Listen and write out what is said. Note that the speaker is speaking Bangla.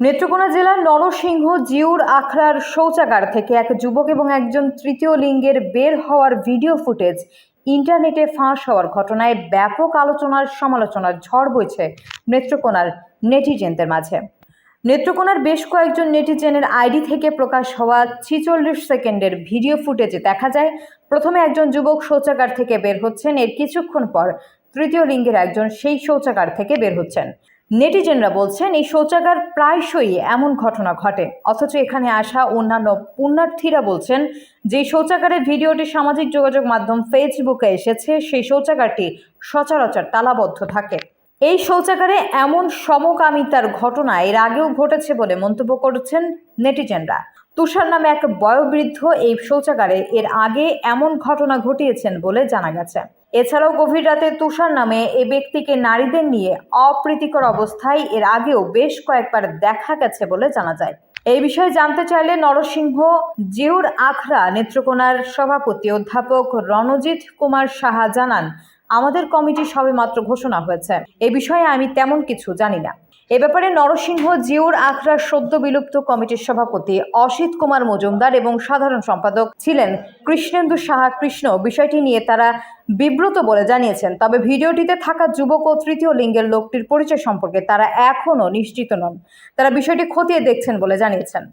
নেত্রকোনা জেলার নরসিংহ, জিউর, আখড়ার শৌচাগার থেকে এক যুবক এবং একজন তৃতীয় লিঙ্গের বের হওয়ার ভিডিও ফুটেজ ইন্টারনেটে ফাঁস হওয়ার ঘটনায় ব্যাপক আলোচনার সমালোচনার ঝড় বইছে নেত্রকোনার নেটিজেনদের মাঝে। নেত্রকোনার বেশ কয়েকজন নেটিজেনের আইডি থেকে প্রকাশ হওয়া ছিচল্লিশ সেকেন্ডের ভিডিও ফুটেজে দেখা যায়, প্রথমে একজন যুবক শৌচাগার থেকে বের হচ্ছেন, এর কিছুক্ষণ পর তৃতীয় লিঙ্গের একজন সেই শৌচাগার থেকে বের হচ্ছেন। নেটিজেনরা বলছেন, এই শৌচাগার প্রায়শই এমন ঘটনা ঘটে। অথচ এখানে আসা অন্যান্য পুণ্যার্থীরা বলছেন, যে শৌচাগারের ভিডিওটি সামাজিক যোগাযোগ মাধ্যম ফেসবুকে এসেছে, সেই শৌচাগারটি সচরাচর তালাবদ্ধ থাকে। এই শৌচাগারে এমন সমকামিতার ঘটনা এর আগেও ঘটেছে বলে মন্তব্য করেছেন নেটিজেনরা। তুষার নামে এক বয়োবৃদ্ধ এই শৌচাগারে এর আগে এমন ঘটনা ঘটিয়েছেন বলে জানা গেছে। এছাড়াও গভীর রাতে তুষার নামে এ ব্যক্তিকে নারীদের নিয়ে অপ্রীতিকর অবস্থায় এর আগেও বেশ কয়েকবার দেখা গেছে বলে জানা যায়। এই বিষয়ে জানতে চাইলে নরসিংহ জিউর আখড়া নেত্রকোনার সভাপতি অধ্যাপক রণজিৎ কুমার সাহা জানান আমাদের কমিটি সবেমাত্র ঘোষণা হয়েছে। এ বিষয়ে আমি তেমন কিছু জানি না। এ ব্যাপারে নরসিংহ জিউর আখড়ার সদ্য বিলুপ্ত কমিটির সভাপতি অসিত কুমার মজুমদার এবং সাধারণ সম্পাদক ছিলেন কৃষ্ণেন্দু সাহা কৃষ্ণ। বিষয়টি নিয়ে তারা বিব্রত বলে জানিয়েছেন। তবে ভিডিওটিতে থাকা যুবক ও তৃতীয় লিঙ্গের লোকটির পরিচয় সম্পর্কে তারা এখনও নিশ্চিত নন। তারা বিষয়টি খতিয়ে দেখছেন বলে জানিয়েছেন।